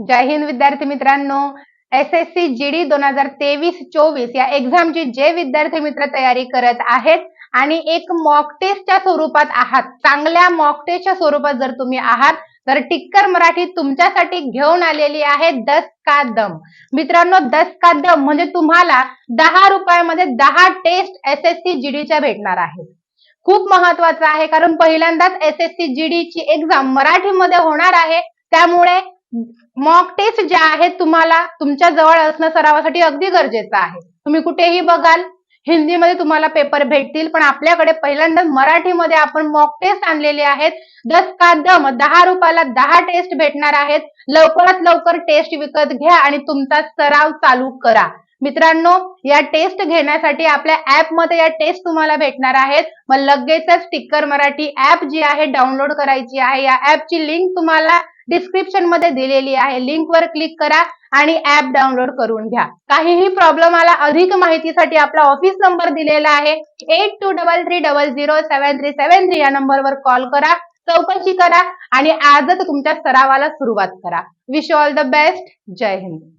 जय हिंद विद्यार्थी मित्रांनो. S S C G D दोन हजार तेवीस चोवीस या एक्झामची जे विद्यार्थी मित्र तयारी करत आहेत आणि एक मॉक टेस्टच्या स्वरूपात आहात. चांगल्या मॉक टेस्टच्या स्वरूपात जर तुम्ही आहात तर टिक्कर मराठी तुमच्यासाठी घेऊन आलेली आहे दस का दम मित्रांनो दस का दम म्हणजे तुम्हाला दहा रुपयामध्ये दहा test S S C G डीच्या भेटणार आहेत. खूप महत्वाचं आहे कारण पहिल्यांदाच एस एस सी जी डीची एक्झाम मराठीमध्ये होणार आहे. त्यामुळे मॉक टेस्ट ज्या आहेत तुम्हाला तुमच्या जवळ असणं सरावासाठी अगदी गरजेचं आहे. तुम्ही कुठेही बघाल हिंदीमध्ये तुम्हाला पेपर भेटतील पण आपल्याकडे पहिल्यांदा मराठीमध्ये आपण मॉक टेस्ट आणलेले आहेत. दस का दम दहा रुपयाला दहा टेस्ट भेटणार आहेत. लवकरात लवकर टेस्ट विकत घ्या आणि तुमचा सराव चालू करा. मित्रांनो या टेस्ट घेण्यासाठी आपल्या ऍपमध्ये या टेस्ट तुम्हाला भेटणार आहेत. मग लगेचच स्टिकर मराठी ऍप जी आहे डाउनलोड करायची आहे. या ऍपची लिंक तुम्हाला डिस्क्रिप्शनमध्ये दिलेली आहे. लिंक वर क्लिक करा आणि ऍप डाउनलोड करून घ्या. काहीही प्रॉब्लेम आला अधिक माहितीसाठी आपला ऑफिस नंबर दिलेला आहे. Eight two double three double zero seven three seven three या नंबरवर कॉल करा चौकशी करा आणि आजच तुमच्या सरावाला सुरुवात करा. विश ऑल द बेस्ट जय हिंद.